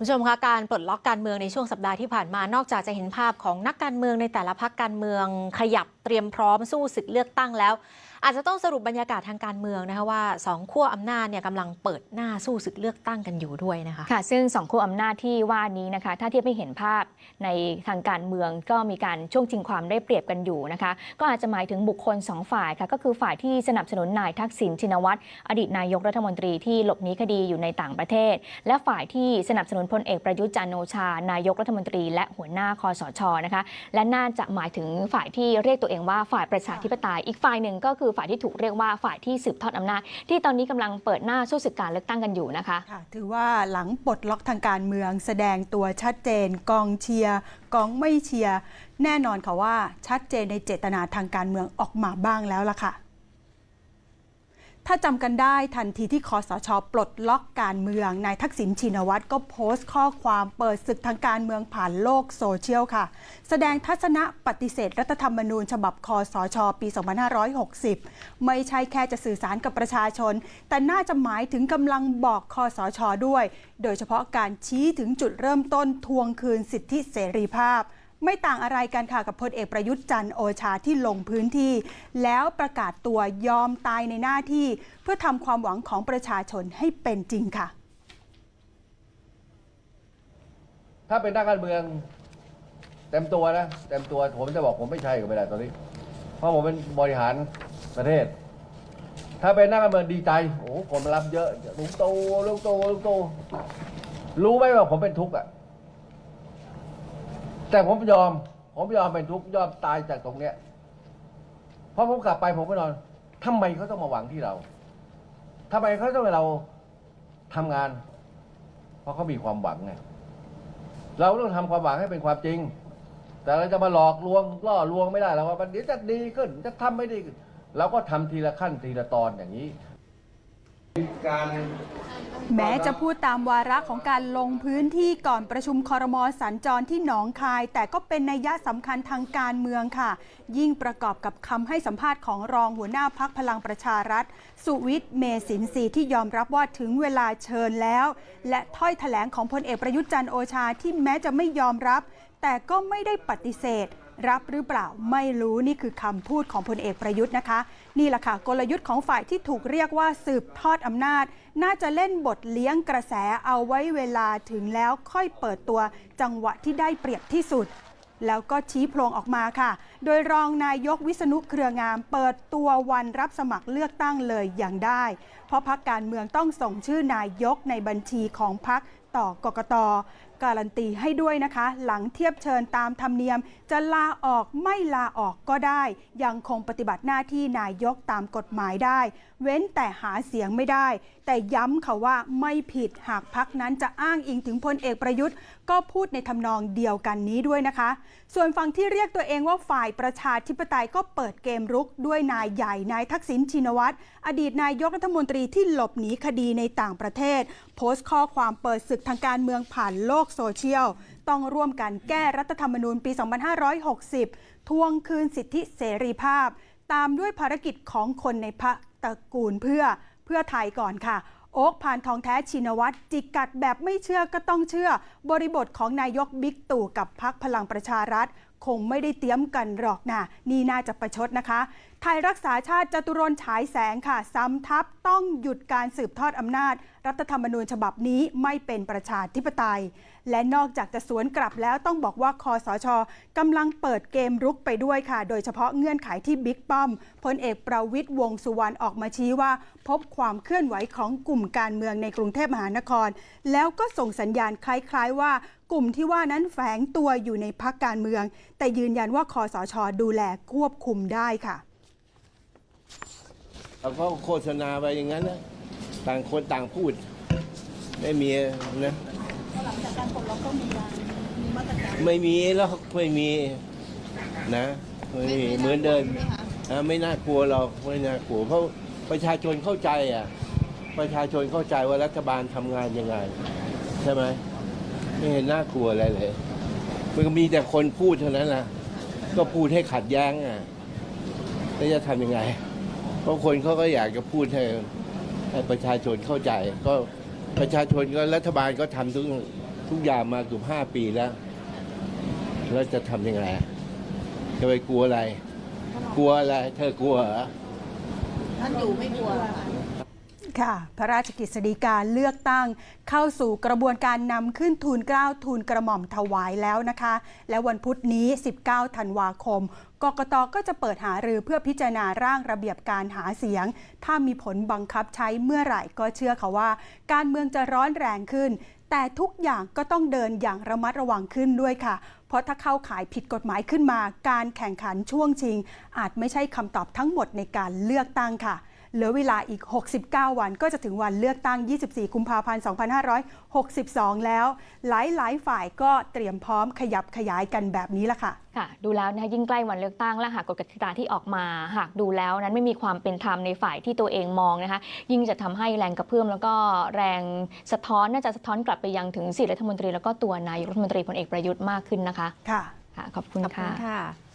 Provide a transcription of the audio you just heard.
ผู้ชมคะการปลดล็อกการเมืองในช่วงสัปดาห์ที่ผ่านมานอกจากจะเห็นภาพของนักการเมืองในแต่ละพักการเมืองขยับ เตรียมพร้อมสู้ศึกเลือกตั้งแล้ว อาจจะต้องสรุปบรรยากาศทางการเมืองนะคะว่าสองขั้วอำนาจเนี่ยกำลังเปิดหน้าสู้ศึกเลือกตั้งกันอยู่ด้วยนะคะค่ะซึ่งสองขั้วอำนาจที่ว่านี้นะคะ ถ้าเทียบให้เห็นภาพในทางการเมืองก็มีการช่วงชิงความได้เปรียบกันอยู่นะคะ ก็อาจจะหมายถึงบุคคลสองฝ่ายค่ะก็คือฝ่ายที่สนับสนุนนายทักษิณชินวัตรอดีตนายกรัฐมนตรีที่หลบหนีคดีอยู่ในต่างประเทศ และฝ่ายที่สนับสนุนพลเอกประยุทธ์จันโอชา นายกรัฐมนตรี และหัวหน้าคอสชนะคะ และน่าจะหมายถึงฝ่ายที่เรียกตัวเองว่าฝ่ายประชาธิปไตยอีกฝ่ายหนึ่งก็คือฝ่ายที่ถูกเรียกว่าฝ่ายที่สืบทอดอำนาจ ที่ตอนนี้กำลังเปิดหน้าสู้ศึกการเลือกตั้งกันอยู่นะคะค่ะถือว่าหลังปลดล็อกทางการเมือง แสดงตัวชัดเจน กองเชียร์กองไม่เชียร์แน่นอนค่ะว่าชัดเจนในเจตนาทางการเมืองออกมาบ้างแล้วล่ะค่ะ ถ้าจำกันได้ทันทีที่คอสชปลดล็อกการเมืองนายทักษิณชินวัตรก็โพสต์ข้อความเปิดศึกทางการเมืองผ่านโลกโซเชียลค่ะ แสดงทัศนะปฏิเสธรัฐธรรมนูญฉบับคอสช ปี 2560 ไม่ใช่แค่จะสื่อสารกับประชาชน แต่น่าจะหมายถึงกำลังบอกคอสชด้วย โดยเฉพาะการชี้ถึงจุดเริ่มต้นทวงคืนสิทธิเสรีภาพ ไม่ต่างอะไรกันค่ะกับพลเอกประยุทธ์จันทร์โอชาที่ลงพื้นที่ แล้วประกาศตัวยอมตายในหน้าที่ เพื่อทำความหวังของประชาชนให้เป็นจริงค่ะ ถ้าเป็นนักการเมืองเต็มตัวนะเต็มตัวผมจะบอกผมไม่ใช่ก็ไม่ได้ตอนนี้ เพราะผมเป็นบริหารประเทศ ถ้าเป็นนักการเมืองดีใจโอ้โหคนมารับเยอะลุงโตลุงโตลุงโตรู้ไหมว่าผมเป็นทุกข์อะ แต่ผมยอม ผมยอมเป็นทุกข์ยอมตายจากตรงเนี้ยเพราะผมกลับไปผมก็นอนทำไมเขาต้องมาหวังที่เราทำไมเขาต้องให้เราทำงาน เพราะเขามีความหวังไงเราต้องทำความหวังให้เป็นความจริง แต่เราจะมาหลอกลวงล่อลวงไม่ได้แล้วว่ามันเดี๋ยวจะดีขึ้น จะทำไม่ดีขึ้นเราก็ทำทีละขั้นทีละตอนอย่างนี้ การแม้จะพูดตามวาระของการลงพื้นที่ก่อนประชุมคอรมอสัญจรที่หนองคาย แต่ก็เป็นนัยยะสำคัญทางการเมืองค่ะ ยิ่งประกอบกับคำให้สัมภาษณ์ของรองหัวหน้าพักพลังประชารัฐ สุวิทย์เมสินทรีที่ยอมรับว่าถึงเวลาเชิญแล้ว และถ้อยแถลงของพลเอกประยุทธ์จันทร์โอชาที่แม้จะไม่ยอมรับ แต่ก็ไม่ได้ปฏิเสธ รับหรือเปล่าไม่รู้นี่คือคำพูดของพลเอกประยุทธ์นะคะ นี่แหละค่ะกลยุทธ์ของฝ่ายที่ถูกเรียกว่าสืบทอดอำนาจ น่าจะเล่นบทเลี้ยงกระแสเอาไว้เวลาถึงแล้วค่อยเปิดตัวจังหวะที่ได้เปรียบที่สุด แล้วก็ชี้โพลงออกมาค่ะ โดยรองนายกวิษณุเครืองาม เปิดตัววันรับสมัครเลือกตั้งเลยอย่างได้ เพราะพักการเมืองต้องส่งชื่อนายกในบัญชีของพักต่อกกต การันตีให้ด้วยนะคะ หลังเทียบเชิญตามธรรมเนียม จะลาออกไม่ลาออกก็ได้ ยังคงปฏิบัติหน้าที่นายกตามกฎหมายได้ เว้นแต่หาเสียงไม่ได้ แต่ย้ำค่ะว่าไม่ผิดหากพักนั้นจะอ้างอิงถึงพลเอกประยุทธ์ ก็พูดในทำนองเดียวกันนี้ด้วยนะคะ ส่วนฝั่งที่เรียกตัวเองว่าฝ่ายประชาธิปไตยก็เปิดเกมรุกด้วยนายใหญ่นายทักษิณชินวัตรอดีตนายกรัฐมนตรีที่หลบหนีคดีในต่างประเทศ โพสต์ข้อความเปิดศึกทางการเมืองผ่านโลกโซเชียล ต้องร่วมกันแก้รัฐธรรมนูญปี 2560 ทวงคืนสิทธิเสรีภาพ ตามด้วยภารกิจของคนในพระตระกูลเพื่อเพื่อไทยก่อนค่ะโอ๊กผ่านทองแท้ชินวัตรจิกกัดแบบไม่เชื่อก็ต้องเชื่อ บริบทของนายกบิ๊กตู่กับพักพลังประชารัฐคงไม่ได้เตรียมกันหรอกนะนี่น่าจะประชดนะคะ ไทยรักษาชาติจตุรนฉายแสงค่ะ ซ้ำทับต้องหยุดการสืบทอดอำนาจ รัฐธรรมนูญฉบับนี้ไม่เป็นประชาธิปไตย และนอกจากจะสวนกลับแล้วต้องบอกว่าคอสชกำลังเปิดเกมรุกไปด้วยค่ะ โดยเฉพาะเงื่อนไขที่บิ๊กป้อมพลเอกประวิตยวงสุวรรณออกมาชี้ว่า พบความเคลื่อนไหวของกลุ่มการเมืองในกรุงเทพมหานคร แล้วก็ส่งสัญญาณคล้ายๆว่ากลุ่มที่ว่านั้นแฝงตัวอยู่ในพักการเมือง แต่ยืนยันว่าคอสชดูแลควบคุมได้ค่ะเขาโฆษณาไปอย่างนั้นนะต่างคนต่างพูดไม่มีนะไม่มีแล้วไม่มีนะไม่มีเหมือนเดิมนะไม่น่ากลัวเราไม่น่ากลัวเพราะประชาชนเข้าใจอะประชาชนเข้าใจว่ารัฐบาลทำงานยังไง ใช่ไหม ไม่เห็นน่ากลัวอะไรเลย มันก็มีแต่คนพูดเท่านั้นนะก็พูดให้ขัดแย้งอะแล้วจะทำยังไง เพราะคนเขาก็อยากจะพูดให้ให้ประชาชนเข้าใจ ก็ประชาชนก็รัฐบาลก็ทำทุกทุกอย่างมาเกือบห้าปีแล้ว แล้วจะทำยังไงอะจะไปกลัวอะไร กลัวอะไร เธอกลัวเหรอค่ะ พระราชกฤษฎีกาเลือกตั้ง เข้าสู่กระบวนการนำขึ้นทูลเกล้าทูลกระหม่อมถวายแล้วนะคะ และวันพุธนี้ 19 ธันวาคมกกตก็จะเปิดหารือเพื่อพิจารณาร่างระเบียบการหาเสียง ถ้ามีผลบังคับใช้เมื่อไหร่ก็เชื่อค่ะว่า การเมืองจะร้อนแรงขึ้น แต่ทุกอย่างก็ต้องเดินอย่างระมัดระวังขึ้นด้วยค่ะ เพราะถ้าเข้าขายผิดกฎหมายขึ้นมา การแข่งขันช่วงชิง อาจไม่ใช่คำตอบทั้งหมดในการเลือกตั้งค่ะ เหลือเวลาอีก 69 วันก็จะถึงวันเลือกตั้ง 24 กุมภาพันธ์ 2562 แล้ว หลายๆ ฝ่ายก็เตรียมพร้อมขยับขยายกันแบบนี้ละค่ะค่ะดูแล้วนะคะยิ่งใกล้วันเลือกตั้งและหากกฎกติกาที่ออกมา หากดูแล้วนั้นไม่มีความเป็นธรรมในฝ่ายที่ตัวเองมองนะคะ ยิ่งจะทำให้แรงกระเพื่อมแล้วก็แรงสะท้อนน่าจะสะท้อนกลับไปยังถึงสี่รัฐมนตรีแล้วก็ตัวนายกรัฐมนตรีพลเอกประยุทธ์มากขึ้นนะคะ ค่ะค่ะขอบคุณขอบคุค่ะณค่ะ